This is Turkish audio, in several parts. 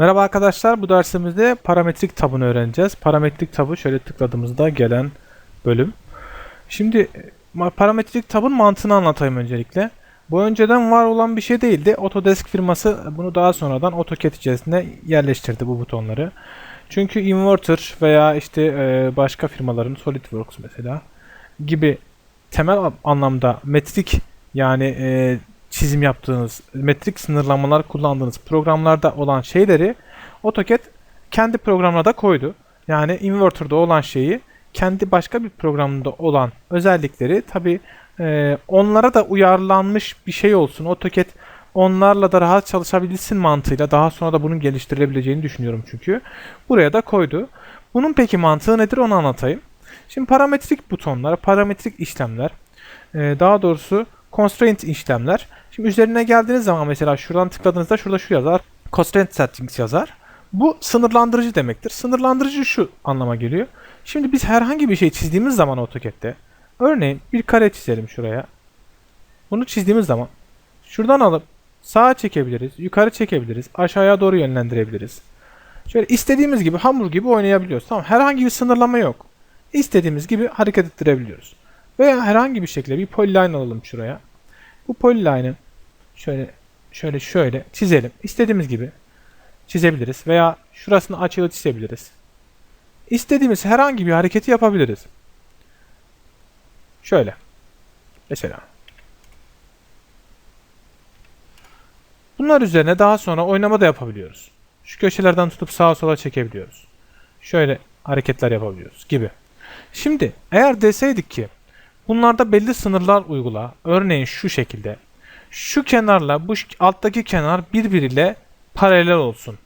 Merhaba arkadaşlar, bu dersimizde parametrik tabını öğreneceğiz. Parametrik tabı şöyle tıkladığımızda gelen bölüm. Şimdi parametrik tabın mantığını anlatayım öncelikle. Bu önceden var olan bir şey değildi. Autodesk firması bunu daha sonradan AutoCAD içerisine yerleştirdi bu butonları. Çünkü inverter veya işte e, başka firmaların SolidWorks mesela gibi temel anlamda metrik yani e, çizim yaptığınız, metrik sınırlamalar kullandığınız programlarda olan şeyleri AutoCAD kendi programına da koydu. Yani inverter'da olan şeyi kendi başka bir programında olan özellikleri tabi onlara da uyarlanmış bir şey olsun. AutoCAD onlarla da rahat çalışabilsin mantığıyla daha sonra da bunun geliştirilebileceğini düşünüyorum çünkü. Buraya da koydu. Bunun peki mantığı nedir onu anlatayım. Şimdi parametrik butonlar, parametrik işlemler, e, daha doğrusu constraint işlemler. Şimdi üzerine geldiğiniz zaman mesela şuradan tıkladığınızda şurada şu yazar. Constraint settings yazar. Bu sınırlandırıcı demektir. Sınırlandırıcı şu anlama geliyor. Şimdi biz herhangi bir şey çizdiğimiz zaman AutoCAD'de örneğin bir kare çizelim şuraya. Bunu çizdiğimiz zaman şuradan alıp sağa çekebiliriz, yukarı çekebiliriz, aşağıya doğru yönlendirebiliriz. Şöyle istediğimiz gibi hamur gibi oynayabiliyoruz. Tamam herhangi bir sınırlama yok. İstediğimiz gibi hareket ettirebiliyoruz. Veya herhangi bir şekilde bir polyline alalım şuraya. Bu polyline'ı şöyle şöyle şöyle çizelim. İstediğimiz gibi çizebiliriz veya şurasını açığı çizebiliriz. İstediğimiz herhangi bir hareketi yapabiliriz. Şöyle. Mesela. Bunlar üzerine daha sonra oynama da yapabiliyoruz. Şu köşelerden tutup sağa sola çekebiliyoruz. Şöyle hareketler yapabiliyoruz gibi. Şimdi eğer deseydik ki bunlarda belli sınırlar uygula. Örneğin şu şekilde. Şu kenarla bu alttaki kenar birbiriyle paralel olsun.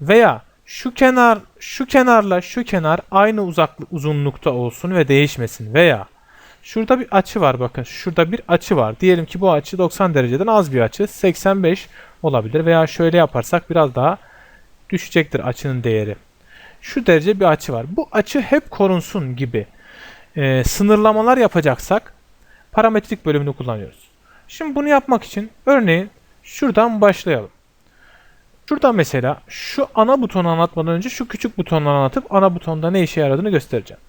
Veya şu kenar şu kenarla şu kenar aynı uzaklık uzunlukta olsun ve değişmesin. Veya şurada bir açı var bakın. Şurada bir açı var. Diyelim ki bu açı 90 dereceden az bir açı. 85 olabilir. Veya şöyle yaparsak biraz daha düşecektir açının değeri. Şu derece bir açı var. Bu açı hep korunsun gibi e, sınırlamalar yapacaksak parametrik bölümünü kullanıyoruz. Şimdi bunu yapmak için örneğin şuradan başlayalım. Şurada mesela şu ana butonu anlatmadan önce şu küçük butonları anlatıp ana butonda ne işe yaradığını göstereceğim.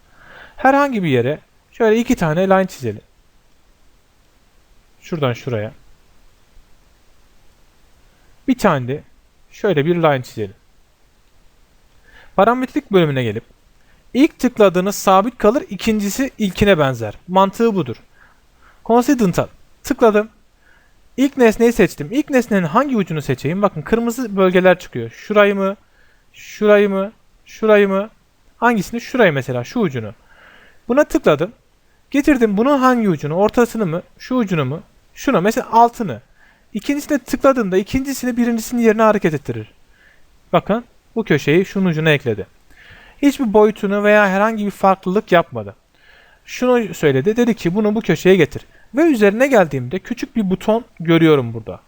Herhangi bir yere şöyle iki tane line çizelim. Şuradan şuraya. Bir tane de şöyle bir line çizelim. Parametrik bölümüne gelip ilk tıkladığınız sabit kalır, ikincisi ilkine benzer. Mantığı budur. Coincident'a tıkladım. İlk nesneyi seçtim. İlk nesnenin hangi ucunu seçeyim? Bakın kırmızı bölgeler çıkıyor. Şurayı mı? Şurayı mı? Şurayı mı? Hangisini? Şurayı mesela. Şu ucunu. Buna tıkladım. Getirdim bunun hangi ucunu? Ortasını mı? Şu ucunu mu? Şuna mesela altını. İkincisine tıkladığımda ikincisini birincisinin yerine hareket ettirir. Bakın bu köşeyi şunun ucuna ekledi. Hiçbir boyutunu veya herhangi bir farklılık yapmadı. Şunu söyledi. Dedi ki bunu bu köşeye getir. Ve üzerine geldiğimde küçük bir buton görüyorum burada.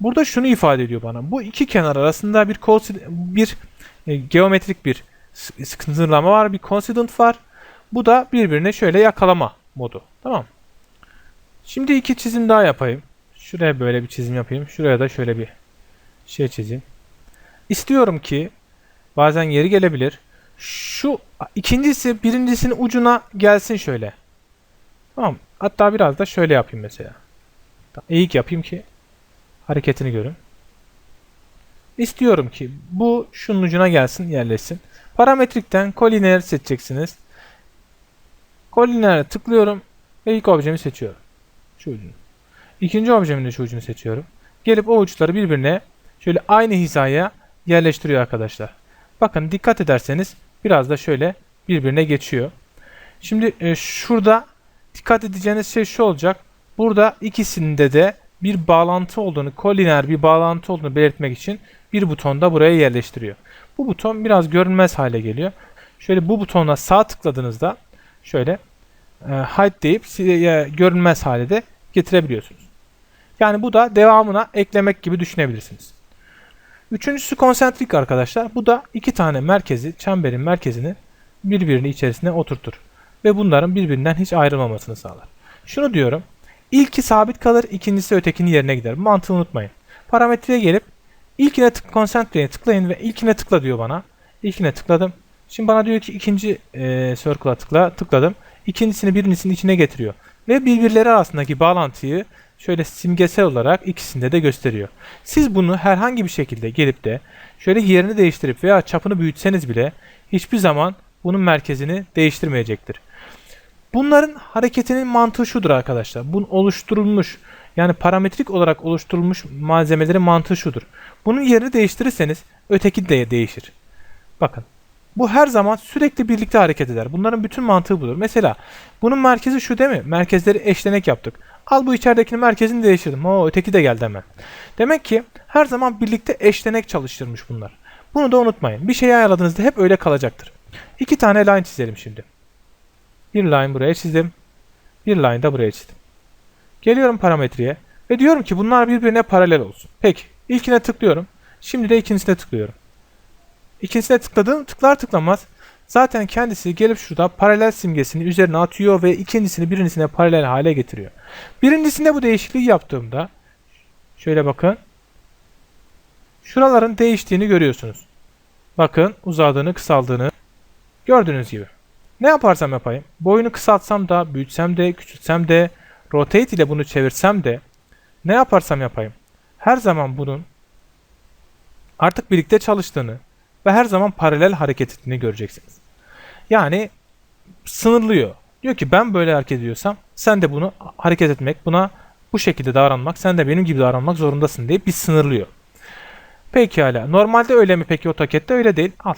Burada şunu ifade ediyor bana. Bu iki kenar arasında bir bir e, geometrik bir sınırlama var, bir coincident var. Bu da birbirine şöyle yakalama modu. Tamam. Şimdi iki çizim daha yapayım. Şuraya böyle bir çizim yapayım. Şuraya da şöyle bir şey çizeyim. İstiyorum ki bazen yeri gelebilir. Şu ikincisi birincisinin ucuna gelsin şöyle. Tamam. Hatta biraz da şöyle yapayım mesela. Eğik yapayım ki hareketini görün. İstiyorum ki bu şunun ucuna gelsin, yerleşsin. Parametrikten collinear seçeceksiniz. Collinear'a tıklıyorum ve ilk objemi seçiyorum. Şu ucunu. İkinci objemin de şu ucunu seçiyorum. Gelip o uçları birbirine şöyle aynı hizaya yerleştiriyor arkadaşlar. Bakın dikkat ederseniz biraz da şöyle birbirine geçiyor. Şimdi e, şurada dikkat edeceğiniz şey şu olacak. Burada ikisinde de bir bağlantı olduğunu, koliner bir bağlantı olduğunu belirtmek için bir buton da buraya yerleştiriyor. Bu buton biraz görünmez hale geliyor. Şöyle bu butona sağ tıkladığınızda şöyle e, hide deyip size görünmez hale de getirebiliyorsunuz. Yani bu da devamına eklemek gibi düşünebilirsiniz. Üçüncüsü konsentrik arkadaşlar. Bu da iki tane merkezi, çemberin merkezini birbirinin içerisine oturtur. Ve bunların birbirinden hiç ayrılmamasını sağlar. Şunu diyorum. İlki sabit kalır, ikincisi ötekinin yerine gider. Mantığı unutmayın. Parametreye gelip İlkine tık Concentre'ye tıklayın ve ilkine tıkla diyor bana. İlkine tıkladım. Şimdi bana diyor ki ikinci e, circle'a tıkla. Tıkladım. İkincisini birincisinin içine getiriyor. Ve birbirleri arasındaki bağlantıyı şöyle simgesel olarak ikisinde de gösteriyor. Siz bunu herhangi bir şekilde gelip de şöyle yerini değiştirip veya çapını büyütseniz bile hiçbir zaman bunun merkezini değiştirmeyecektir. Bunların hareketinin mantığı şudur arkadaşlar. Bunun oluşturulmuş yani parametrik olarak oluşturulmuş malzemelerin mantığı şudur. Bunun yerini değiştirirseniz öteki de değişir. Bakın. Bu her zaman sürekli birlikte hareket eder. Bunların bütün mantığı budur. Mesela bunun merkezi şu değil mi? Merkezleri eşlenek yaptık. Al bu içeridekinin merkezini değiştirdim. O öteki de geldi hemen. Demek ki her zaman birlikte eşlenek çalıştırmış bunlar. Bunu da unutmayın. Bir şeyi ayarladığınızda hep öyle kalacaktır. İki tane line çizelim şimdi. Bir line buraya çizdim. Bir line da buraya çizdim. Geliyorum parametreye ve diyorum ki bunlar birbirine paralel olsun. Peki. İlkine tıklıyorum. Şimdi de ikincisine tıklıyorum. İkincisine tıkladığım tıklar tıklamaz zaten kendisi gelip şurada paralel simgesini üzerine atıyor ve ikincisini birincisine paralel hale getiriyor. Birincisinde bu değişikliği yaptığımda şöyle bakın. Şuraların değiştiğini görüyorsunuz. Bakın uzadığını kısaldığını gördüğünüz gibi. Ne yaparsam yapayım. Boyunu kısaltsam da büyütsem de küçültsem de rotate ile bunu çevirsem de ne yaparsam yapayım. Her zaman bunun artık birlikte çalıştığını ve her zaman paralel hareket ettiğini göreceksiniz. Yani sınırlıyor. Diyor ki ben böyle hareket ediyorsam sen de bunu hareket etmek, buna bu şekilde davranmak, sen de benim gibi davranmak zorundasın diye bir sınırlıyor. Pekala. Normalde öyle mi peki AutoCAD'de? Öyle değil. Al.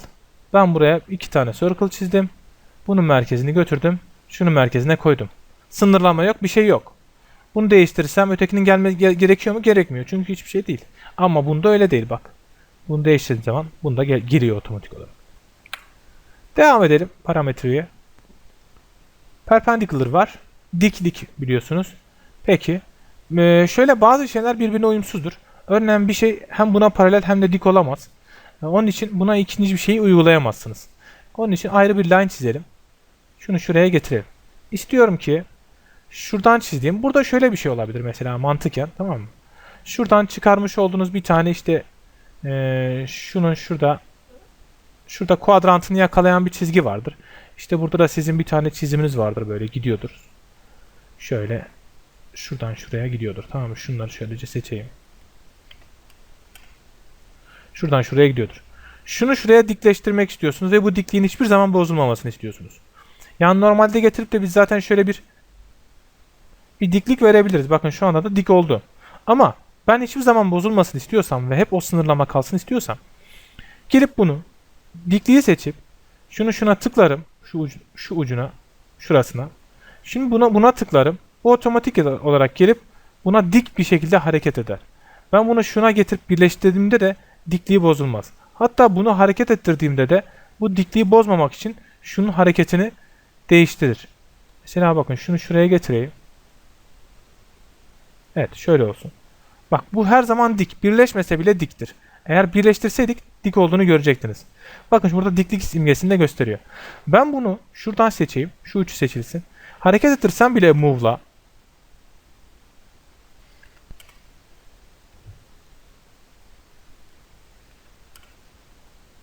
Ben buraya iki tane circle çizdim. Bunun merkezini götürdüm. Şunun merkezine koydum. Sınırlama yok, bir şey yok. Bunu değiştirirsem ötekinin gelmesi gerekiyor mu? Gerekmiyor. Çünkü hiçbir şey değil. Ama bunda öyle değil bak. Bunu değiştirdiğim zaman bunda giriyor otomatik olarak. Devam edelim parametreye. Perpendicular var. Dik dik biliyorsunuz. Peki. Ee, şöyle bazı şeyler birbirine uyumsuzdur. Örneğin bir şey hem buna paralel hem de dik olamaz. Ee, onun için buna ikinci bir şeyi uygulayamazsınız. Onun için ayrı bir line çizelim. Şunu şuraya getirelim. İstiyorum ki şuradan çizdiğim. Burada şöyle bir şey olabilir mesela mantıken tamam mı? Şuradan çıkarmış olduğunuz bir tane işte ee, şunun şurada şurada kuadrantını yakalayan bir çizgi vardır. İşte burada da sizin bir tane çiziminiz vardır böyle gidiyordur. Şöyle şuradan şuraya gidiyordur. Tamam mı? Şunları şöylece seçeyim. Şuradan şuraya gidiyordur. Şunu şuraya dikleştirmek istiyorsunuz ve bu dikliğin hiçbir zaman bozulmamasını istiyorsunuz. Yani normalde getirip de biz zaten şöyle bir bir diklik verebiliriz. Bakın şu anda da dik oldu. Ama ben hiçbir zaman bozulmasın istiyorsam ve hep o sınırlama kalsın istiyorsam gelip bunu dikliği seçip şunu şuna tıklarım. Şu, ucu, şu ucuna şurasına. Şimdi buna buna tıklarım. Bu otomatik olarak gelip buna dik bir şekilde hareket eder. Ben bunu şuna getirip birleştirdiğimde de dikliği bozulmaz. Hatta bunu hareket ettirdiğimde de bu dikliği bozmamak için şunun hareketini değiştirir. Mesela bakın şunu şuraya getireyim. Evet şöyle olsun. Bak bu her zaman dik. Birleşmese bile diktir. Eğer birleştirseydik dik olduğunu görecektiniz. Bakın burada diklik simgesini de gösteriyor. Ben bunu şuradan seçeyim. Şu üçü seçilsin. Hareket ettirsem bile move'la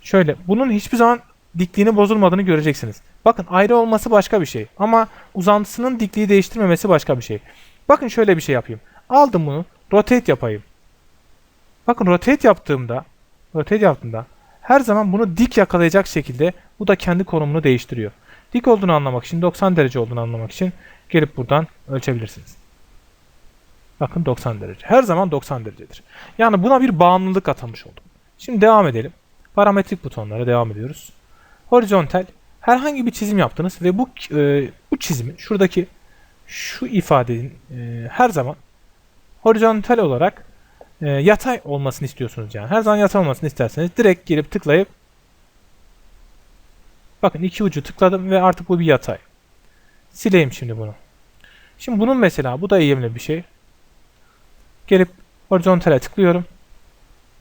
Şöyle bunun hiçbir zaman dikliğini bozulmadığını göreceksiniz. Bakın ayrı olması başka bir şey. Ama uzantısının dikliği değiştirmemesi başka bir şey. Bakın şöyle bir şey yapayım. Aldım bunu. Rotate yapayım. Bakın rotate yaptığımda rotate yaptığımda her zaman bunu dik yakalayacak şekilde bu da kendi konumunu değiştiriyor. Dik olduğunu anlamak için 90 derece olduğunu anlamak için gelip buradan ölçebilirsiniz. Bakın 90 derece. Her zaman 90 derecedir. Yani buna bir bağımlılık atamış oldum. Şimdi devam edelim. Parametrik butonlara devam ediyoruz. Horizontal herhangi bir çizim yaptınız ve bu e, bu çizimin şuradaki şu ifadenin e, her zaman horizontal olarak e, yatay olmasını istiyorsunuz yani. Her zaman yatay olmasını isterseniz direkt gelip tıklayıp bakın iki ucu tıkladım ve artık bu bir yatay. Sileyim şimdi bunu. Şimdi bunun mesela bu da eğimli bir şey. Gelip horizontale tıklıyorum.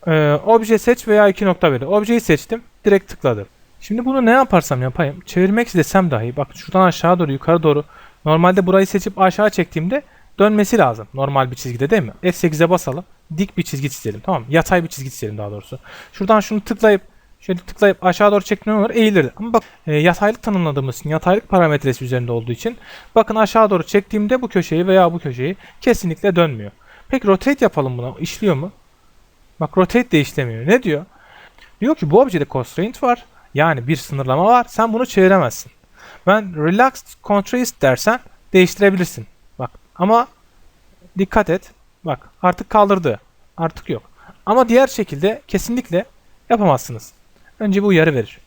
Ee, obje seç veya iki nokta verir. Objeyi seçtim. Direkt tıkladım. Şimdi bunu ne yaparsam yapayım. Çevirmek istesem dahi. Bak şuradan aşağı doğru yukarı doğru. Normalde burayı seçip aşağı çektiğimde dönmesi lazım normal bir çizgide değil mi? F8'e basalım. Dik bir çizgi çizelim tamam mı? Yatay bir çizgi çizelim daha doğrusu. Şuradan şunu tıklayıp şöyle tıklayıp aşağı doğru çektiğim olur eğilir. Ama bak e, yataylık tanımladığımız için yataylık parametresi üzerinde olduğu için bakın aşağı doğru çektiğimde bu köşeyi veya bu köşeyi kesinlikle dönmüyor. Peki rotate yapalım buna. İşliyor mu? Bak rotate de işlemiyor. Ne diyor? Diyor ki bu objede constraint var. Yani bir sınırlama var. Sen bunu çeviremezsin. Ben relaxed contrast dersen değiştirebilirsin. Bak ama dikkat et. Bak artık kaldırdı. Artık yok. Ama diğer şekilde kesinlikle yapamazsınız. Önce bir uyarı verir.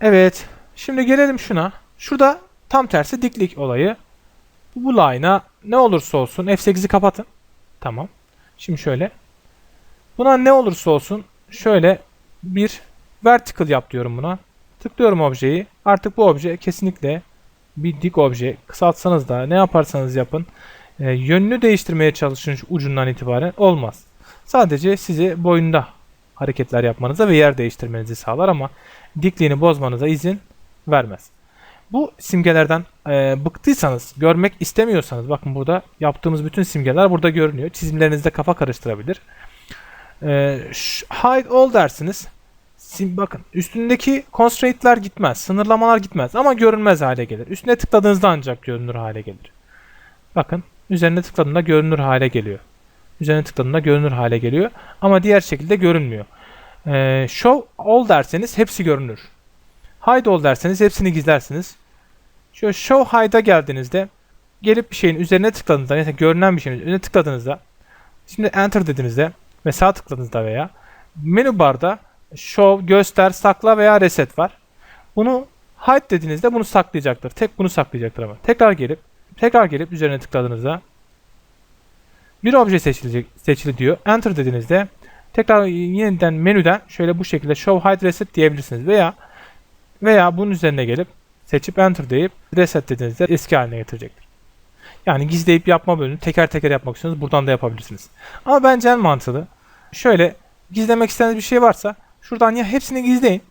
Evet. Şimdi gelelim şuna. Şurada tam tersi diklik olayı. Bu line'a ne olursa olsun F8'i kapatın. Tamam. Şimdi şöyle. Buna ne olursa olsun şöyle bir vertical yap diyorum buna. Tıklıyorum objeyi. Artık bu obje kesinlikle bir dik obje. Kısaltsanız da ne yaparsanız yapın. E, yönünü değiştirmeye çalışın şu ucundan itibaren olmaz. Sadece sizi boyunda hareketler yapmanıza ve yer değiştirmenizi sağlar ama dikliğini bozmanıza izin vermez. Bu simgelerden e, bıktıysanız, görmek istemiyorsanız bakın burada yaptığımız bütün simgeler burada görünüyor. Çizimlerinizde kafa karıştırabilir. E, hide all dersiniz. Sim, bakın üstündeki constraint'ler gitmez, sınırlamalar gitmez ama görünmez hale gelir. Üstüne tıkladığınızda ancak görünür hale gelir. Bakın üzerine tıkladığında görünür hale geliyor. Üzerine tıkladığında görünür hale geliyor ama diğer şekilde görünmüyor. E, show all derseniz hepsi görünür. Hide all derseniz hepsini gizlersiniz. Şöyle show hide'a geldiğinizde gelip bir şeyin üzerine tıkladığınızda mesela görünen bir şeyin üzerine tıkladığınızda şimdi enter dediğinizde ve sağ tıkladığınızda veya menü barda show, göster, sakla veya reset var. Bunu hide dediğinizde bunu saklayacaktır. Tek bunu saklayacaktır ama. Tekrar gelip tekrar gelip üzerine tıkladığınızda bir obje seçilecek, seçili diyor. Enter dediğinizde tekrar yeniden menüden şöyle bu şekilde show hide reset diyebilirsiniz veya veya bunun üzerine gelip seçip enter deyip reset dediğinizde eski haline getirecektir. Yani gizleyip yapma bölümünü teker teker yapmak istiyorsanız buradan da yapabilirsiniz. Ama bence en mantığı şöyle gizlemek istediğiniz bir şey varsa şuradan ya hepsini gizleyin.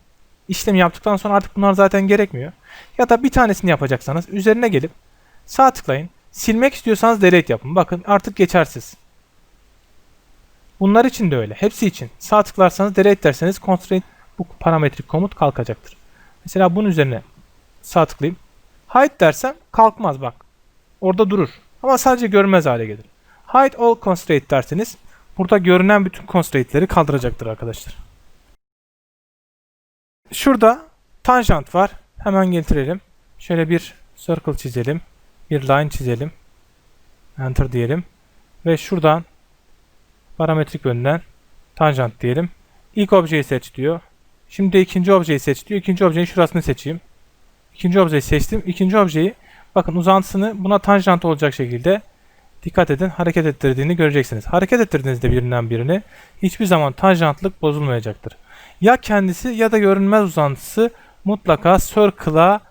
İşlemi yaptıktan sonra artık bunlar zaten gerekmiyor. Ya da bir tanesini yapacaksanız üzerine gelip sağ tıklayın. Silmek istiyorsanız delete yapın. Bakın artık geçersiz. Bunlar için de öyle. Hepsi için. Sağ tıklarsanız delete derseniz constraint bu parametrik komut kalkacaktır. Mesela bunun üzerine sağ tıklayayım. Hide dersem kalkmaz bak. Orada durur. Ama sadece görünmez hale gelir. Hide all constraint derseniz burada görünen bütün constraint'leri kaldıracaktır arkadaşlar. Şurada tangent var. Hemen getirelim. Şöyle bir circle çizelim. Bir line çizelim. Enter diyelim. Ve şuradan parametrik yönden tangent diyelim. İlk objeyi seç diyor. Şimdi ikinci objeyi seç diyor. İkinci objenin şurasını seçeyim. İkinci objeyi seçtim. İkinci objeyi bakın uzantısını buna tanjant olacak şekilde dikkat edin hareket ettirdiğini göreceksiniz. Hareket ettirdiğinizde birinden birini hiçbir zaman tanjantlık bozulmayacaktır. Ya kendisi ya da görünmez uzantısı mutlaka circle'a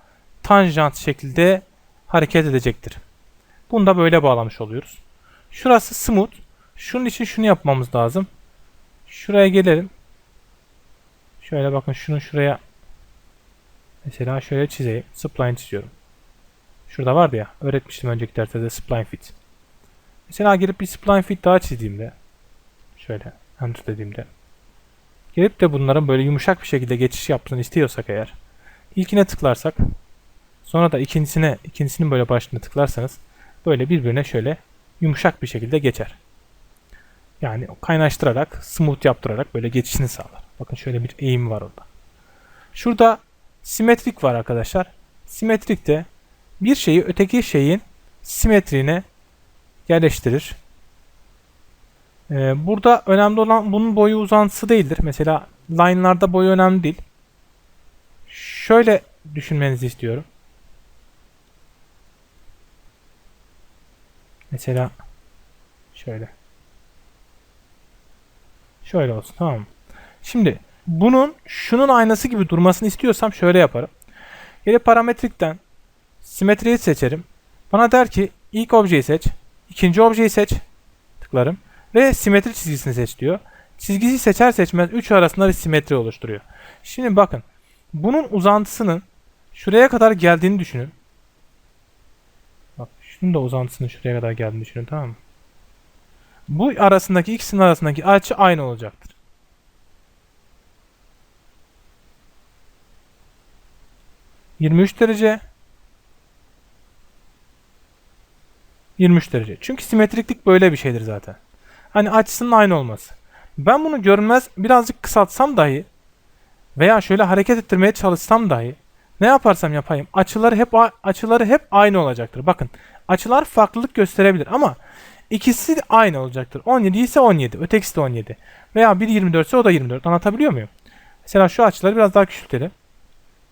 tanjant şekilde hareket edecektir. Bunu da böyle bağlamış oluyoruz. Şurası smooth. Şunun için şunu yapmamız lazım. Şuraya gelelim. Şöyle bakın şunu şuraya mesela şöyle çizeyim. Spline çiziyorum. Şurada vardı ya. Öğretmiştim önceki derste spline fit. Mesela girip bir spline fit daha çizdiğimde şöyle enter dediğimde gelip de bunların böyle yumuşak bir şekilde geçiş yapsın istiyorsak eğer ilkine tıklarsak sonra da ikincisine ikincisinin böyle başına tıklarsanız böyle birbirine şöyle yumuşak bir şekilde geçer. Yani kaynaştırarak, smooth yaptırarak böyle geçişini sağlar. Bakın şöyle bir eğim var orada. Şurada simetrik var arkadaşlar. Simetrik de bir şeyi öteki şeyin simetriğine yerleştirir. Ee, burada önemli olan bunun boyu uzantısı değildir. Mesela line'larda boyu önemli değil. Şöyle düşünmenizi istiyorum. Mesela şöyle. Şöyle olsun tamam mı? Şimdi bunun şunun aynası gibi durmasını istiyorsam şöyle yaparım. Gelip parametrikten simetriyi seçerim. Bana der ki ilk objeyi seç, ikinci objeyi seç. Tıklarım. Ve simetri çizgisini seç diyor. Çizgisi seçer seçmez 3 arasında bir simetri oluşturuyor. Şimdi bakın. Bunun uzantısının şuraya kadar geldiğini düşünün. Bak Şunun da uzantısının şuraya kadar geldiğini düşünün tamam mı? Bu arasındaki ikisinin arasındaki açı aynı olacaktır. Yirmi üç derece. 23 derece. Çünkü simetriklik böyle bir şeydir zaten. Hani açısının aynı olması. Ben bunu görünmez birazcık kısaltsam dahi veya şöyle hareket ettirmeye çalışsam dahi ne yaparsam yapayım açıları hep açıları hep aynı olacaktır. Bakın açılar farklılık gösterebilir ama ikisi aynı olacaktır. 17 ise 17, ötekisi de 17. Veya biri 24 ise o da 24. Anlatabiliyor muyum? Mesela şu açıları biraz daha küçültelim.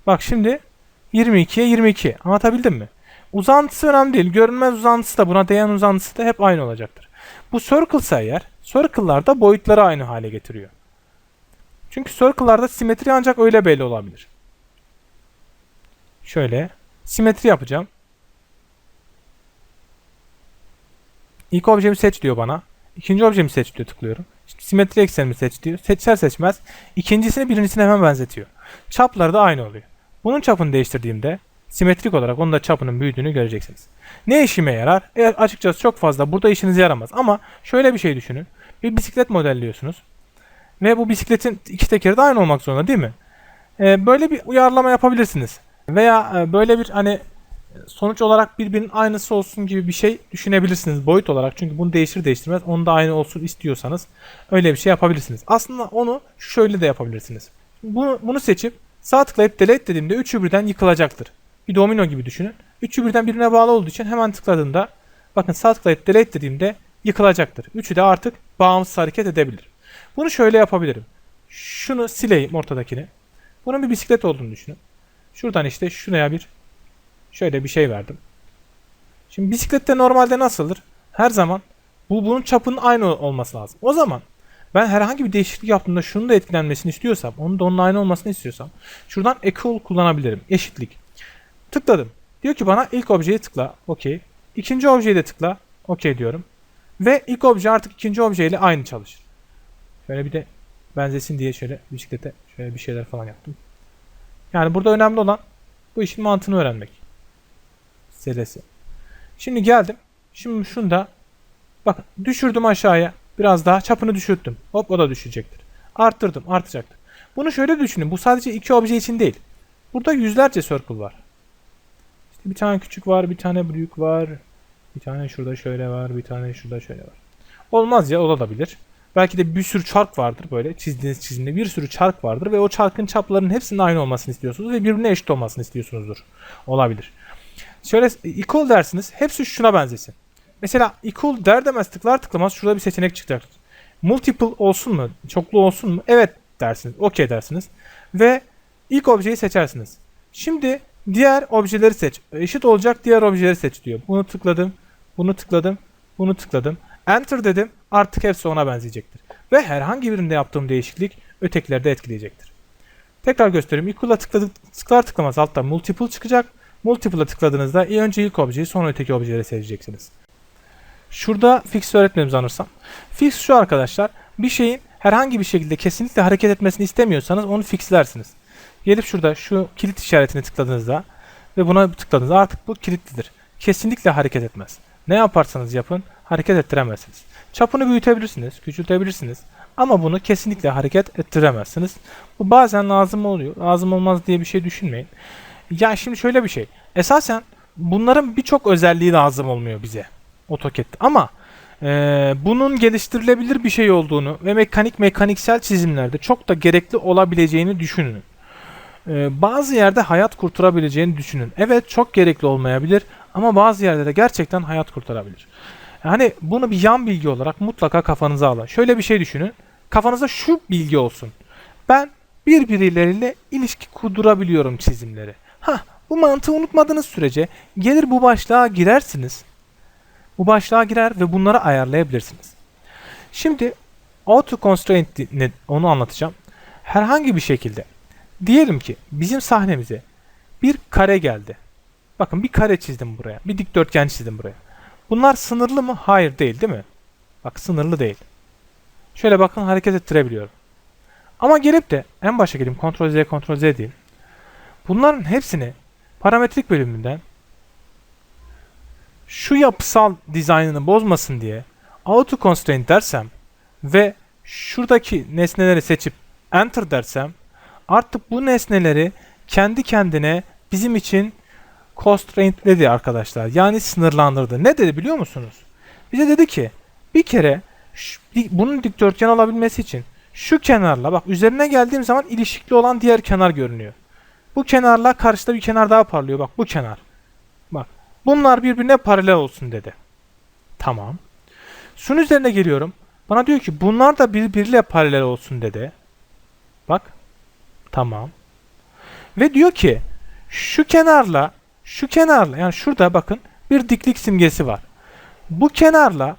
Bak şimdi 22'ye 22. Anlatabildim mi? Uzantısı önemli değil. Görünmez uzantısı da buna değen uzantısı da hep aynı olacaktır. Bu circle'sa eğer, circle'larda boyutları aynı hale getiriyor. Çünkü circle'larda simetri ancak öyle belli olabilir. Şöyle simetri yapacağım. İlk objemi seç diyor bana. İkinci objemi seç diyor tıklıyorum. Şimdi simetri eksenimi seç diyor. Seçer seçmez ikincisini birincisine hemen benzetiyor. Çapları da aynı oluyor. Bunun çapını değiştirdiğimde simetrik olarak onun da çapının büyüdüğünü göreceksiniz. Ne işime yarar? E, açıkçası çok fazla burada işinize yaramaz. Ama şöyle bir şey düşünün. Bir bisiklet modelliyorsunuz. Ve bu bisikletin iki tekeri de aynı olmak zorunda değil mi? E, böyle bir uyarlama yapabilirsiniz. Veya e, böyle bir hani sonuç olarak birbirinin aynısı olsun gibi bir şey düşünebilirsiniz boyut olarak. Çünkü bunu değiştir değiştirmez onu da aynı olsun istiyorsanız öyle bir şey yapabilirsiniz. Aslında onu şöyle de yapabilirsiniz. Bunu, bunu seçip sağ tıklayıp delete dediğimde üçü birden yıkılacaktır. Bir domino gibi düşünün. Üçü birden birbirine bağlı olduğu için hemen tıkladığında bakın sağ tıklayıp delete dediğimde yıkılacaktır. Üçü de artık bağımsız hareket edebilir. Bunu şöyle yapabilirim. Şunu sileyim ortadakini. Bunun bir bisiklet olduğunu düşünün. Şuradan işte şuraya bir şöyle bir şey verdim. Şimdi bisiklette normalde nasıldır? Her zaman bu bunun çapının aynı olması lazım. O zaman ben herhangi bir değişiklik yaptığımda şunun da etkilenmesini istiyorsam, onun da onun aynı olmasını istiyorsam şuradan equal kullanabilirim. Eşitlik. Tıkladım. Diyor ki bana ilk objeyi tıkla. Okey. İkinci objeyi de tıkla. Okey diyorum. Ve ilk obje artık ikinci objeyle aynı çalışır. Şöyle bir de benzesin diye şöyle bisiklete şöyle bir şeyler falan yaptım. Yani burada önemli olan bu işin mantığını öğrenmek. Selesi. Şimdi geldim. Şimdi şunu da bak düşürdüm aşağıya. Biraz daha çapını düşürttüm. Hop o da düşecektir. Arttırdım artacaktır. Bunu şöyle düşünün. Bu sadece iki obje için değil. Burada yüzlerce circle var. Bir tane küçük var, bir tane büyük var. Bir tane şurada şöyle var, bir tane şurada şöyle var. Olmaz ya olabilir. Belki de bir sürü çark vardır böyle çizdiğiniz çizimde bir sürü çark vardır ve o çarkın çaplarının hepsinin aynı olmasını istiyorsunuz ve birbirine eşit olmasını istiyorsunuzdur. Olabilir. Şöyle equal dersiniz. Hepsi şuna benzesin. Mesela equal der demez tıklar tıklamaz şurada bir seçenek çıkacak. Multiple olsun mu? Çoklu olsun mu? Evet dersiniz. Okey dersiniz. Ve ilk objeyi seçersiniz. Şimdi diğer objeleri seç. Eşit olacak diğer objeleri seç diyor. Bunu tıkladım. Bunu tıkladım. Bunu tıkladım. Enter dedim. Artık hepsi ona benzeyecektir. Ve herhangi birinde yaptığım değişiklik ötekilerde etkileyecektir. Tekrar göstereyim. Equal'a tıkladık, tıklar tıklamaz altta multiple çıkacak. Multiple'a tıkladığınızda iyi önce ilk objeyi sonra öteki objeleri seçeceksiniz. Şurada fix öğretmenim sanırsam. Fix şu arkadaşlar. Bir şeyin herhangi bir şekilde kesinlikle hareket etmesini istemiyorsanız onu fixlersiniz. Gelip şurada şu kilit işaretini tıkladığınızda ve buna tıkladığınızda artık bu kilitlidir. Kesinlikle hareket etmez. Ne yaparsanız yapın hareket ettiremezsiniz. Çapını büyütebilirsiniz, küçültebilirsiniz. Ama bunu kesinlikle hareket ettiremezsiniz. Bu bazen lazım oluyor. Lazım olmaz diye bir şey düşünmeyin. Ya şimdi şöyle bir şey. Esasen bunların birçok özelliği lazım olmuyor bize. AutoCAD'de. Ama e, bunun geliştirilebilir bir şey olduğunu ve mekanik mekaniksel çizimlerde çok da gerekli olabileceğini düşünün. E, bazı yerde hayat kurtarabileceğini düşünün. Evet çok gerekli olmayabilir ama bazı yerde de gerçekten hayat kurtarabilir. Yani bunu bir yan bilgi olarak mutlaka kafanıza alın. Şöyle bir şey düşünün. Kafanızda şu bilgi olsun. Ben birbirleriyle ilişki kurdurabiliyorum çizimleri. Ha, bu mantığı unutmadığınız sürece gelir bu başlığa girersiniz. Bu başlığa girer ve bunları ayarlayabilirsiniz. Şimdi auto constraint onu anlatacağım. Herhangi bir şekilde diyelim ki bizim sahnemize bir kare geldi. Bakın bir kare çizdim buraya. Bir dikdörtgen çizdim buraya. Bunlar sınırlı mı? Hayır değil değil mi? Bak sınırlı değil. Şöyle bakın hareket ettirebiliyorum. Ama gelip de en başa geleyim. Ctrl Z, Ctrl Z diyeyim. Bunların hepsini parametrik bölümünden şu yapısal dizaynını bozmasın diye auto constraint dersem ve şuradaki nesneleri seçip enter dersem artık bu nesneleri kendi kendine bizim için constraintledi arkadaşlar. Yani sınırlandırdı. Ne dedi biliyor musunuz? Bize dedi ki bir kere şu- bunun dikdörtgen olabilmesi için şu kenarla bak üzerine geldiğim zaman ilişikli olan diğer kenar görünüyor. Bu kenarla karşıda bir kenar daha parlıyor. Bak bu kenar. Bak bunlar birbirine paralel olsun dedi. Tamam. Şunun üzerine geliyorum. Bana diyor ki bunlar da birbiriyle paralel olsun dedi. Bak. Tamam. Ve diyor ki şu kenarla şu kenarla yani şurada bakın bir diklik simgesi var. Bu kenarla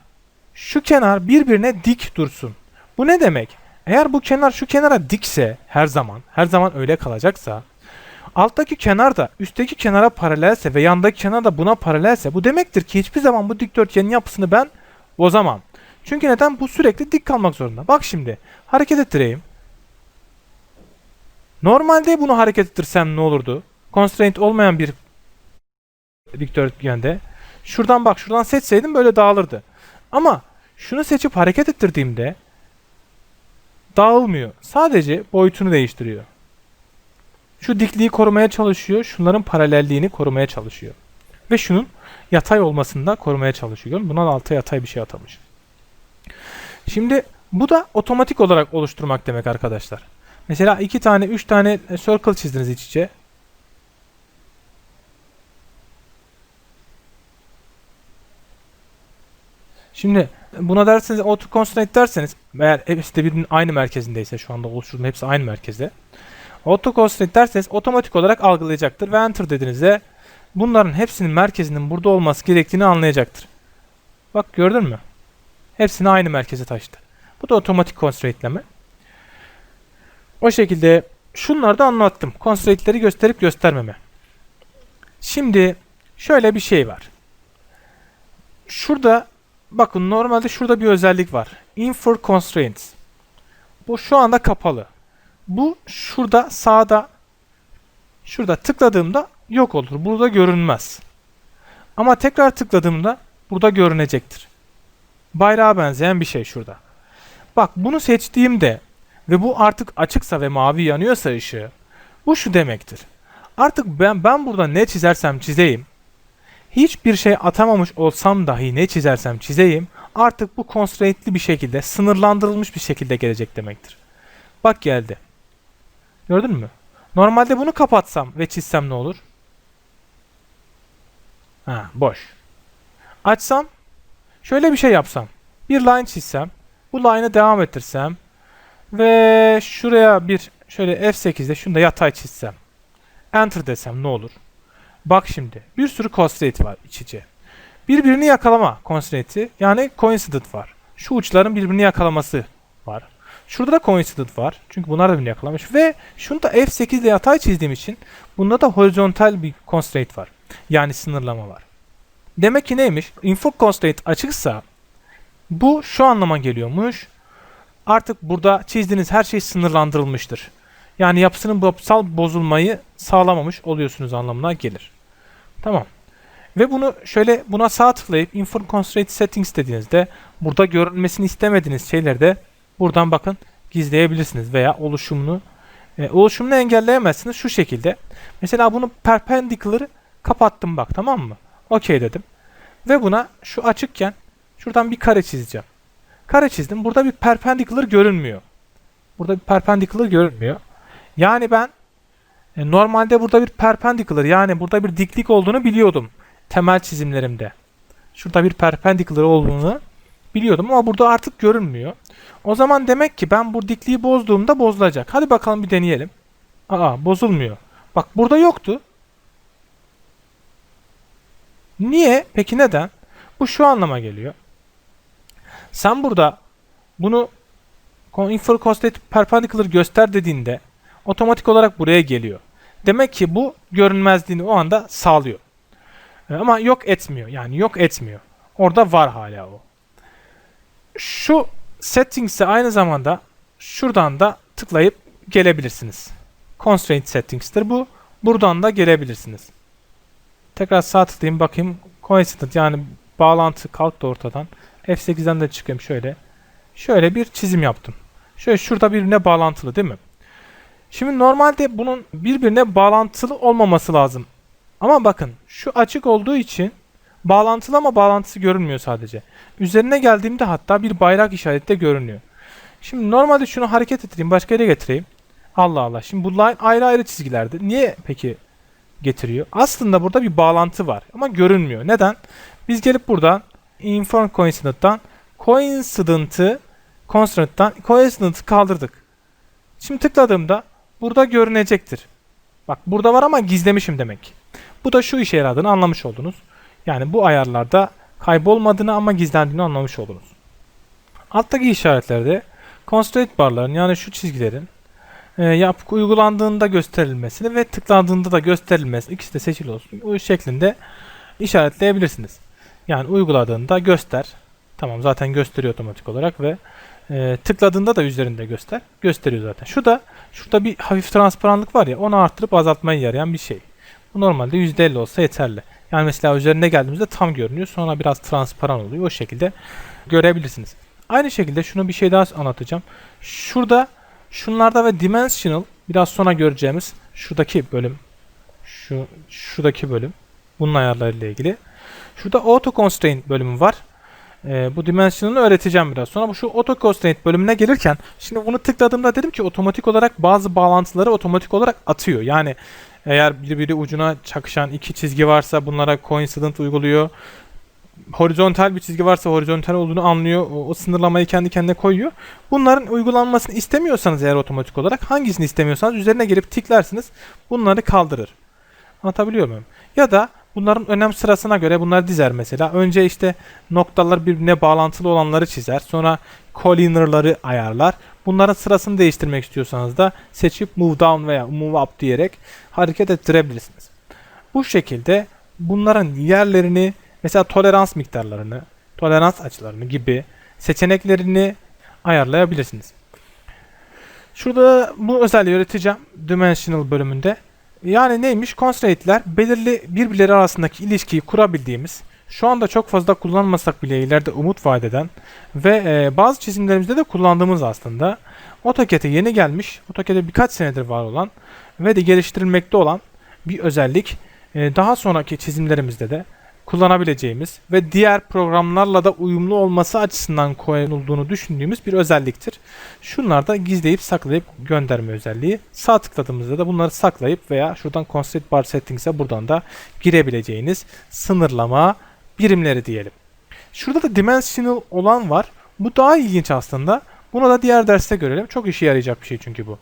şu kenar birbirine dik dursun. Bu ne demek? Eğer bu kenar şu kenara dikse her zaman, her zaman öyle kalacaksa alttaki kenar da üstteki kenara paralelse ve yandaki kenar da buna paralelse bu demektir ki hiçbir zaman bu dikdörtgenin yapısını ben bozamam. Çünkü neden? Bu sürekli dik kalmak zorunda. Bak şimdi hareket ettireyim. Normalde bunu hareket ettirsem ne olurdu? Constraint olmayan bir dikdörtgende. Şuradan bak şuradan seçseydim böyle dağılırdı. Ama şunu seçip hareket ettirdiğimde dağılmıyor. Sadece boyutunu değiştiriyor. Şu dikliği korumaya çalışıyor. Şunların paralelliğini korumaya çalışıyor. Ve şunun yatay olmasını da korumaya çalışıyor. Buna alta yatay bir şey atamış. Şimdi bu da otomatik olarak oluşturmak demek arkadaşlar. Mesela iki tane, üç tane e, circle çizdiniz iç içe. Şimdi buna derseniz auto constraint derseniz eğer hepsi de birbirinin aynı merkezindeyse şu anda oluşturduğum hepsi aynı merkezde. Auto constraint derseniz otomatik olarak algılayacaktır ve enter dediğinizde bunların hepsinin merkezinin burada olması gerektiğini anlayacaktır. Bak gördün mü? Hepsini aynı merkeze taşıdı. Bu da otomatik constraintleme. O şekilde şunları da anlattım. Constraintleri gösterip göstermeme. Şimdi şöyle bir şey var. Şurada bakın normalde şurada bir özellik var. Infer constraints. Bu şu anda kapalı. Bu şurada sağda şurada tıkladığımda yok olur. Burada görünmez. Ama tekrar tıkladığımda burada görünecektir. Bayrağa benzeyen bir şey şurada. Bak bunu seçtiğimde ve bu artık açıksa ve mavi yanıyorsa ışığı bu şu demektir. Artık ben ben burada ne çizersem çizeyim hiçbir şey atamamış olsam dahi ne çizersem çizeyim artık bu constraintli bir şekilde sınırlandırılmış bir şekilde gelecek demektir. Bak geldi. Gördün mü? Normalde bunu kapatsam ve çizsem ne olur? Ha, boş. Açsam şöyle bir şey yapsam. Bir line çizsem, bu line'ı devam ettirsem ve şuraya bir şöyle F8'de şunu da yatay çizsem. Enter desem ne olur? Bak şimdi bir sürü constraint var iç içe. Birbirini yakalama constraint'i yani coincident var. Şu uçların birbirini yakalaması var. Şurada da coincident var. Çünkü bunlar da birbirini yakalamış. Ve şunu da F8 ile yatay çizdiğim için bunda da horizontal bir constraint var. Yani sınırlama var. Demek ki neymiş? Infer constraint açıksa bu şu anlama geliyormuş. Artık burada çizdiğiniz her şey sınırlandırılmıştır. Yani yapısının yapısal bozulmayı sağlamamış oluyorsunuz anlamına gelir. Tamam. Ve bunu şöyle buna sağ tıklayıp Infer Constraint Settings dediğinizde burada görünmesini istemediğiniz şeyleri de buradan bakın gizleyebilirsiniz veya oluşumunu e, oluşumunu engelleyemezsiniz şu şekilde. Mesela bunu perpendicular kapattım bak tamam mı? Okey dedim. Ve buna şu açıkken şuradan bir kare çizeceğim. Kare çizdim. Burada bir perpendicular görünmüyor. Burada bir perpendicular görünmüyor. Yani ben e, normalde burada bir perpendicular yani burada bir diklik olduğunu biliyordum temel çizimlerimde. Şurada bir perpendicular olduğunu biliyordum ama burada artık görünmüyor. O zaman demek ki ben bu dikliği bozduğumda bozulacak. Hadi bakalım bir deneyelim. Aa bozulmuyor. Bak burada yoktu. Niye? Peki neden? Bu şu anlama geliyor. Sen burada bunu infer constraint perpendicular göster dediğinde otomatik olarak buraya geliyor. Demek ki bu görünmezliğini o anda sağlıyor. E, Ama yok etmiyor. Yani yok etmiyor. Orada var hala o. Şu settings'e aynı zamanda şuradan da tıklayıp gelebilirsiniz. Constraint settings'tir bu. Buradan da gelebilirsiniz. Tekrar sağ tıklayayım bakayım coincident yani bağlantı kalktı ortadan. F8'den de çıkayım şöyle. Şöyle bir çizim yaptım. Şöyle şurada birbirine bağlantılı değil mi? Şimdi normalde bunun birbirine bağlantılı olmaması lazım. Ama bakın şu açık olduğu için bağlantılı ama bağlantısı görünmüyor sadece. Üzerine geldiğimde hatta bir bayrak işareti de görünüyor. Şimdi normalde şunu hareket ettireyim başka yere getireyim. Allah Allah. Şimdi bu line ayrı ayrı çizgilerde. Niye peki getiriyor? Aslında burada bir bağlantı var ama görünmüyor. Neden? Biz gelip buradan inform coincident'tan coincident'ı constraint'tan coincident'ı kaldırdık. Şimdi tıkladığımda burada görünecektir. Bak burada var ama gizlemişim demek. Bu da şu işe yaradığını anlamış oldunuz. Yani bu ayarlarda kaybolmadığını ama gizlendiğini anlamış oldunuz. Alttaki işaretlerde constraint barların yani şu çizgilerin e, yap, uygulandığında gösterilmesini ve tıklandığında da gösterilmesi ikisi de seçili olsun. Bu şeklinde işaretleyebilirsiniz. Yani uyguladığında göster. Tamam zaten gösteriyor otomatik olarak ve e, tıkladığında da üzerinde göster. Gösteriyor zaten. Şu da şurada bir hafif transparanlık var ya onu arttırıp azaltmaya yarayan bir şey. Bu normalde %50 olsa yeterli. Yani mesela üzerine geldiğimizde tam görünüyor. Sonra biraz transparan oluyor. O şekilde görebilirsiniz. Aynı şekilde şunu bir şey daha anlatacağım. Şurada şunlarda ve dimensional biraz sonra göreceğimiz şuradaki bölüm şu şuradaki bölüm bunun ayarlarıyla ilgili. Şurada auto constraint bölümü var. Ee, bu dimensional'ı öğreteceğim biraz sonra. Bu şu auto constraint bölümüne gelirken şimdi bunu tıkladığımda dedim ki otomatik olarak bazı bağlantıları otomatik olarak atıyor. Yani eğer birbiri ucuna çakışan iki çizgi varsa bunlara coincident uyguluyor. Horizontal bir çizgi varsa horizontal olduğunu anlıyor. O, o sınırlamayı kendi kendine koyuyor. Bunların uygulanmasını istemiyorsanız eğer otomatik olarak hangisini istemiyorsanız üzerine gelip tiklersiniz. Bunları kaldırır. Anlatabiliyor muyum? Ya da bunların önem sırasına göre bunları dizer mesela. Önce işte noktalar birbirine bağlantılı olanları çizer. Sonra colliner'ları ayarlar. Bunların sırasını değiştirmek istiyorsanız da seçip move down veya move up diyerek hareket ettirebilirsiniz. Bu şekilde bunların yerlerini mesela tolerans miktarlarını, tolerans açılarını gibi seçeneklerini ayarlayabilirsiniz. Şurada bu özelliği öğreteceğim Dimensional bölümünde. Yani neymiş? Constraint'ler belirli birbirleri arasındaki ilişkiyi kurabildiğimiz, şu anda çok fazla kullanmasak bile ileride umut vaat eden ve e, bazı çizimlerimizde de kullandığımız aslında AutoCAD'e yeni gelmiş, AutoCAD'e birkaç senedir var olan ve de geliştirilmekte olan bir özellik. E, daha sonraki çizimlerimizde de kullanabileceğimiz ve diğer programlarla da uyumlu olması açısından koyulduğunu düşündüğümüz bir özelliktir. Şunlar da gizleyip saklayıp gönderme özelliği. Sağ tıkladığımızda da bunları saklayıp veya şuradan Constraint Bar Settings'e buradan da girebileceğiniz sınırlama birimleri diyelim. Şurada da Dimensional olan var. Bu daha ilginç aslında. Bunu da diğer derste görelim. Çok işe yarayacak bir şey çünkü bu.